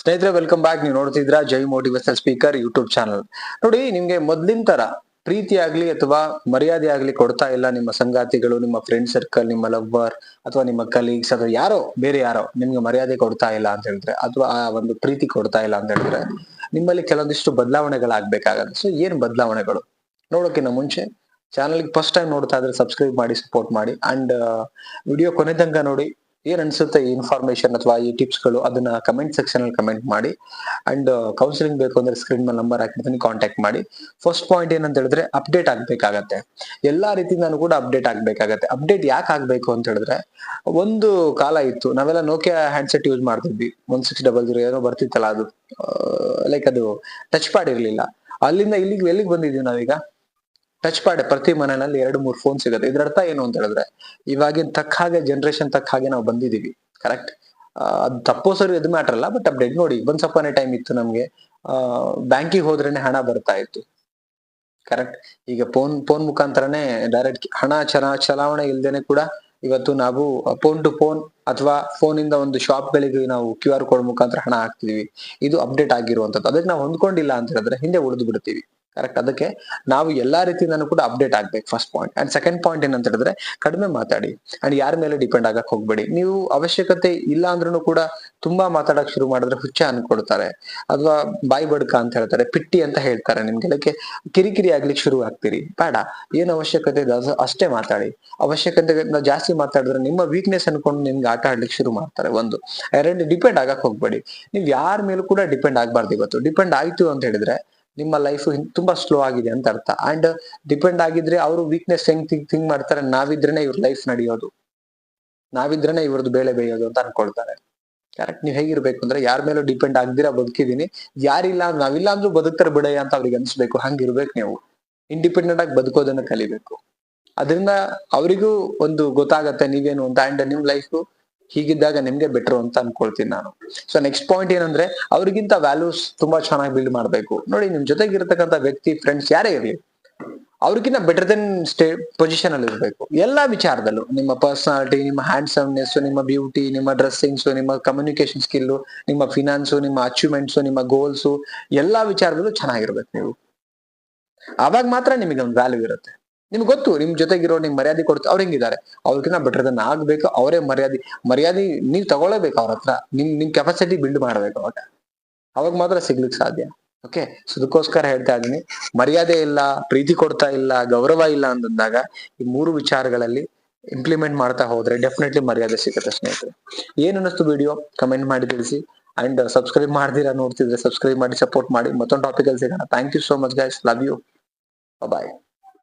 ಸ್ನೇಹಿತರೆ welcome back ನೀವು ನೋಡ್ತಿದ್ರ Jai motivational speaker YouTube channel ನೋಡಿ, ನಿಮ್ಗೆ ಮೊದ್ಲಿನ ತರ ಪ್ರೀತಿ ಆಗ್ಲಿ ಅಥವಾ ಮರ್ಯಾದೆ ಆಗ್ಲಿ ಕೊಡ್ತಾ ಇಲ್ಲ ನಿಮ್ಮ ಸಂಗಾತಿಗಳು, ನಿಮ್ಮ ಫ್ರೆಂಡ್ ಸರ್ಕಲ್ ನಿಮ್ಮ ಲವ್ವರ್ ಅಥವಾ ನಿಮ್ಮ ಕಲೀಗ್ಸ್ ಅಥವಾ ಯಾರೋ, ಬೇರೆ ಯಾರೋ, ನಿಮ್ಗೆ ಮರ್ಯಾದೆ ಕೊಡ್ತಾ ಇಲ್ಲ ಅಂತ ಹೇಳಿದ್ರೆ ಅಥವಾ ಆ ಒಂದು ಪ್ರೀತಿ ಕೊಡ್ತಾ ಇಲ್ಲ ಅಂತ ಹೇಳಿದ್ರೆ ನಿಮ್ಮಲ್ಲಿ ಕೆಲವೊಂದಿಷ್ಟು ಬದಲಾವಣೆಗಳಾಗಬೇಕಾಗತ್ತೆ. ಸೊ ಏನ್ ಬದಲಾವಣೆಗಳು? ನೋಡೋಕ್ಕಿಂತ ಮುಂಚೆ ಚಾನಲ್ಗೆ ಫಸ್ಟ್ ಟೈಮ್ ನೋಡ್ತಾ ಇದ್ರೆ ಸಬ್ಸ್ಕ್ರೈಬ್ ಮಾಡಿ ಸಪೋರ್ಟ್ ಮಾಡಿ. ಅಂಡ್ ವಿಡಿಯೋ ಕೊನೆ ನೋಡಿ ಏನ್ ಅನ್ಸುತ್ತೆ ಈ ಇನ್ಫಾರ್ಮೇಶನ್ ಅಥವಾ ಈ ಟಿಪ್ಸ್ಗಳು? ಅದನ್ನ ಕಮೆಂಟ್ ಸೆಕ್ಷನ್ ಅಲ್ಲಿ ಕಮೆಂಟ್ ಮಾಡಿ. ಅಂಡ್ ಕೌನ್ಸಿಲಿಂಗ್ ಬೇಕು ಅಂದ್ರೆ ಸ್ಕ್ರೀನ್ ಮೇಲೆ ನಂಬರ್ ಹಾಕಿರ್ತೀನಿ ಕಾಂಟ್ಯಾಕ್ಟ್ ಮಾಡಿ. ಫಸ್ಟ್ ಪಾಯಿಂಟ್ ಏನಂತ ಹೇಳಿದ್ರೆ ಅಪ್ಡೇಟ್ ಆಗ್ಬೇಕಾಗತ್ತೆ. ಎಲ್ಲಾ ರೀತಿ ನಾನು ಕೂಡ ಅಪ್ಡೇಟ್ ಆಗ್ಬೇಕಾಗತ್ತೆ. ಅಪ್ಡೇಟ್ ಯಾಕೆ ಆಗ್ಬೇಕು ಅಂತ ಹೇಳಿದ್ರೆ, ಒಂದು ಕಾಲ ಇತ್ತು. ನಾವೆಲ್ಲ ನೋಕಿಯಾ ಹ್ಯಾಂಡ್ಸೆಟ್ ಯೂಸ್ ಮಾಡ್ತಿದ್ವಿ. ಒನ್ ಸಿಕ್ಸ್ ಡಬಲ್ ಜೀರೋ ಏನೋ ಬರ್ತಿತ್ತಲ್ಲ ಅದು. ಲೈಕ್ ಅದು ಟಚ್ ಪ್ಯಾಡ್ ಇರ್ಲಿಲ್ಲ. ಅಲ್ಲಿಂದ ಇಲ್ಲಿಗೆ ಎಲ್ಲಿಗೆ ಬಂದಿದೀವಿ ನಾವೀಗ? ಟಚ್ ಪ್ಯಾಡ್ ಪ್ರತಿ ಮನೆಯಲ್ಲಿ ಎರಡು, ಮೂರು ಫೋನ್ ಸಿಗುತ್ತೆ. ಇದ್ರ ಅರ್ಥ ಏನು ಅಂತ ಹೇಳಿದ್ರೆ, ಇವಾಗಿನ ತಕ್ಕ ಹಾಗೆ ಜನರೇಷನ್ ತಕ್ಕ ಹಾಗೆ ನಾವು ಬಂದಿದೀವಿ ಕರೆಕ್ಟ್ ಅದು ತಪ್ಪೋ ಸರಿ ಇದು ಮ್ಯಾಟರ್ ಅಲ್ಲ ಬಟ್ ಅಪ್ಡೇಟ್ ನೋಡಿ. ಒಂದ್ ಸಪ್ಪನೆ ಟೈಮ್ ಇತ್ತು ನಮ್ಗೆ ಬ್ಯಾಂಕಿಗೆ ಹೋದ್ರೇನೆ ಹಣ ಬರ್ತಾ ಇತ್ತು. ಕರೆಕ್ಟ್ ಈಗ ಫೋನ್ ಫೋನ್ ಮುಖಾಂತರನೇ ಡೈರೆಕ್ಟ್ ಹಣ ಚಲ, ಚಲಾವಣೆ ಇಲ್ದೇನೆ ಕೂಡ ಇವತ್ತು ನಾವು ಫೋನ್ ಟು ಫೋನ್ ಅಥವಾ ಫೋನ್ ಇಂದ ಒಂದು ಶಾಪ್ ಗಳಿಗೆ ನಾವು ಕ್ಯೂ ಆರ್ ಕೋಡ್ ಮುಖಾಂತರ ಹಣ ಹಾಕ್ತಿದೀವಿ. ಇದು ಅಪ್ಡೇಟ್ ಆಗಿರುವಂತದ್ದು ಅದಕ್ಕೆ ನಾವು ಹೊಂದ್ಕೊಂಡಿಲ್ಲ ಅಂತ ಹೇಳಿದ್ರೆ ಹಿಂದೆ ಉಳಿದು ಬಿಡ್ತೀವಿ. ಕರೆಕ್ಟ್ ಅದಕ್ಕೆ ನಾವು ಎಲ್ಲಾ ರೀತಿಯಿಂದನೂ ಕೂಡ ಅಪ್ಡೇಟ್ ಆಗ್ಬೇಕು first point and second point ಏನಂತ ಹೇಳಿದ್ರೆ ಕಡಿಮೆ ಮಾತಾಡಿ. ಅಂಡ್ ಯಾರ ಮೇಲೆ ಡಿಪೆಂಡ್ ಆಗಕ್ ಹೋಗ್ಬೇಡಿ. ನೀವು ಅವಶ್ಯಕತೆ ಇಲ್ಲ ಅಂದ್ರೂ ಕೂಡ ತುಂಬಾ ಮಾತಾಡಕ್ ಶುರು ಮಾಡಿದ್ರೆ ಹುಚ್ಚ ಅನ್ಕೊಡ್ತಾರೆ ಅಥವಾ ಬಾಯಿ ಬಡ್ಕ ಅಂತ ಹೇಳ್ತಾರೆ, ಪಿಟ್ಟಿ ಅಂತ ಹೇಳ್ತಾರೆ ನಿಮ್ಗೆ. ಅದಕ್ಕೆ ಕಿರಿಕಿರಿ ಆಗ್ಲಿಕ್ಕೆ ಶುರು ಆಗ್ತೀರಿ. ಬೇಡ. ಏನ್ ಅವಶ್ಯಕತೆ ಇದೆ ಅಷ್ಟೇ ಮಾತಾಡಿ. ಅವಶ್ಯಕತೆ ಜಾಸ್ತಿ ಮಾತಾಡಿದ್ರೆ ನಿಮ್ಮ ವೀಕ್ನೆಸ್ ಅನ್ಕೊಂಡು ನಿಮ್ಗೆ ಆಟ ಆಡ್ಲಿಕ್ಕೆ ಶುರು ಮಾಡ್ತಾರೆ ಒಂದು. ಎರಡು ಡಿಪೆಂಡ್ ಆಗಕ್ ಹೋಗ್ಬೇಡಿ. ನೀವು ಯಾರ ಮೇಲೂ ಕೂಡ ಡಿಪೆಂಡ್ ಆಗ್ಬಾರ್ದು ಇವತ್ತು. ಡಿಪೆಂಡ್ ಆಯ್ತು ಅಂತ ಹೇಳಿದ್ರೆ ನಿಮ್ಮ ಲೈಫ್ ತುಂಬಾ ಸ್ಲೋ ಆಗಿದೆ ಅಂತ ಅರ್ಥ. ಅಂಡ್ ಡಿಪೆಂಡ್ ಆಗಿದ್ರೆ ಅವರು ವೀಕ್ನೆಸ್ ಹೆಂಗ್ ಥಿಂಕ್ ಥಿಂಕ್ ಮಾಡ್ತಾರೆ ನಾವಿದ್ರೇನೆ ಇವ್ರ ಲೈಫ್ ನಡೆಯೋದು. ನಾವಿದ್ರೇನೆ ಇವ್ರದ್ದು ಬೇಳೆ ಬೇಯೋದು ಅಂತ ಅನ್ಕೊಳ್ತಾರೆ. ಕರೆಕ್ಟ್ ನೀವ್ ಹೇಗಿರ್ಬೇಕು ಅಂದ್ರೆ ಯಾರ ಮೇಲೂ ಡಿಪೆಂಡ್ ಆಗ್ದಿರಾ ಬದುಕಿದೀನಿ. ಯಾರಿಲ್ಲ ನಾವಿಲ್ಲ ಅಂದ್ರೂ ಬದುಕ್ತಾರೆ ಬಿಡಯ್ಯ ಅಂತ ಅವ್ರಿಗೆ ಅನ್ಸ್ಬೇಕು. ಹಂಗಿರ್ಬೇಕು ನೀವು. ಇಂಡಿಪೆಂಡೆಂಟ್ ಆಗಿ ಬದುಕೋದನ್ನ ಕಲಿಬೇಕು. ಅದರಿಂದ ಅವರಿಗೂ ಒಂದು ಗೊತ್ತಾಗತ್ತೆ ನೀವೇನು ಅಂತ. ಅಂಡ್ ನಿಮ್ ಲೈಫ್ ಹೀಗಿದ್ದಾಗ ನಿಮ್ಗೆ ಬೆಟರ್ ಅಂತ ಅನ್ಕೊಳ್ತೀನಿ ನಾನು. ಸೊ ನೆಕ್ಸ್ಟ್ ಪಾಯಿಂಟ್ ಏನಂದ್ರೆ, ಅವ್ರಿಗಿಂತ ವ್ಯಾಲ್ಯೂಸ್ ತುಂಬಾ ಚೆನ್ನಾಗಿ ಬಿಲ್ಡ್ ಮಾಡ್ಬೇಕು. ನೋಡಿ, ನಿಮ್ ಇರತಕ್ಕಂತ ವ್ಯಕ್ತಿ ಫ್ರೆಂಡ್ಸ್ ಯಾರೇ ಇರ್ಲಿ ಅವ್ರಿಗಿಂತ ಬೆಟರ್ ದೆನ್ ಸ್ಟೇ ಪೊಸಿಷನ್ ಅಲ್ಲಿ ಇರಬೇಕು. ಎಲ್ಲಾ ವಿಚಾರದಲ್ಲೂ, ನಿಮ್ಮ ಪರ್ಸನಾಲಿಟಿ ನಿಮ್ಮ ಹ್ಯಾಂಡ್ಸಮ್ನೆಸ್ ನಿಮ್ಮ ಬ್ಯೂಟಿ ನಿಮ್ಮ ಡ್ರೆಸ್ಸಿಂಗ್ಸ್ ನಿಮ್ಮ ಕಮ್ಯುನಿಕೇಶನ್ ಸ್ಕಿಲ್ ನಿಮ್ಮ ಫಿನಾನ್ಸ್ ನಿಮ್ಮ ಅಚೀವ್ಮೆಂಟ್ಸ್ ನಿಮ್ಮ ಗೋಲ್ಸ್ ಎಲ್ಲಾ ವಿಚಾರದಲ್ಲೂ ಚೆನ್ನಾಗಿರ್ಬೇಕು ನೀವು. ಅವಾಗ ಮಾತ್ರ ನಿಮಗೆ ಒಂದು ವ್ಯಾಲ್ಯೂ ಇರುತ್ತೆ. ನಿಮ್ಗೆ ಗೊತ್ತು, ನಿಮ್ ಜೊತೆಗಿರೋ ನಿಮ್ ಮರ್ಯಾದೆ ಕೊಡ್ತು, ಅವ್ರು ಹೆಂಗಿದ್ದಾರೆ ಅವ್ರಿಗಿನ್ನ ಬೆಟರ್ ದನ್ ಆಗ್ಬೇಕು, ಅವರೇ ಮರ್ಯಾದೆ ಮರ್ಯಾದೆ ನೀವ್ ತಗೊಳ್ಳೇಬೇಕು ಅವ್ರ ಹತ್ರ. ನಿಮ್ ನಿಮ್ ಕೆಪಾಸಿಟಿ ಬಿಲ್ಡ್ ಮಾಡ್ಬೇಕು ಅವಾಗ ಅವಾಗ ಮಾತ್ರ ಸಿಗ್ಲಿಕ್ಕೆ ಸಾಧ್ಯ. ಓಕೆ ಅದಕ್ಕೋಸ್ಕರ ಹೇಳ್ತಾ ಇದೀನಿ ಮರ್ಯಾದೆ ಇಲ್ಲ, ಪ್ರೀತಿ ಕೊಡ್ತಾ ಇಲ್ಲ, ಗೌರವ ಇಲ್ಲ ಅಂತಂದಾಗ ಈ ಮೂರು ವಿಚಾರಗಳಲ್ಲಿ ಇಂಪ್ಲಿಮೆಂಟ್ ಮಾಡ್ತಾ ಹೋದ್ರೆ ಡೆಫಿನೆಟ್ಲಿ ಮರ್ಯಾದೆ ಸಿಗುತ್ತೆ ಸ್ನೇಹಿತರೆ. ಏನ್ ಅನ್ನಿಸ್ತು ವಿಡಿಯೋ ಕಮೆಂಟ್ ಮಾಡಿ ತಿಳಿಸಿ. ಅಂಡ್ ಸಬ್ಸ್ಕ್ರೈಬ್ ಮಾಡ್ದಿರಾ ನೋಡ್ತಿದ್ರೆ ಸಬ್ಸ್ಕ್ರೈಬ್ ಮಾಡಿ ಸಪೋರ್ಟ್ ಮಾಡಿ. ಮತ್ತೊಂದು ಟಾಪಿಕ್ ಅಲ್ಲಿ ಸಿಗೋಣ. Thank you so much guys love you bye